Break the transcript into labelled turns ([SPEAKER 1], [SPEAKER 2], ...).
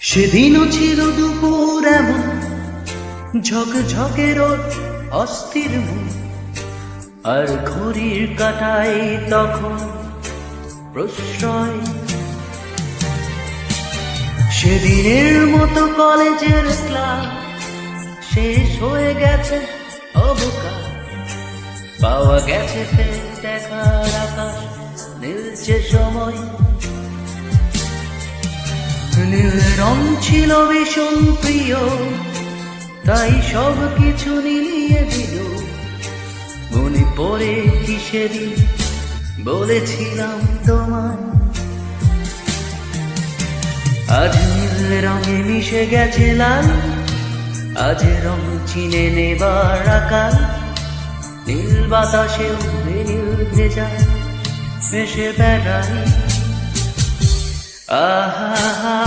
[SPEAKER 1] সেদিনও ছিল দুপুর এমন। ঝকঝকে রোদ, অস্থির আর ঘড়ির কাটাই তখন প্রশ্রয়। সেদিনের মতো কলেজের ক্লাস শেষ হয়ে গেছে অবকাশ। পাওয়া গেছে ফের দেখার আকাশ নীলছে সময়। নীল রং ছিল ভীষণ প্রিয়, তাই সব কিছু নিয়ে দিল। মনে পড়ে কি বলেছিলাম তোমায়। আজ নীল রঙে মিশে গেছে লাল, আজ রং চিনে নেবার আকাল। নীল বাতাসে নীল ভেজা ভেসে বেড়াই আহা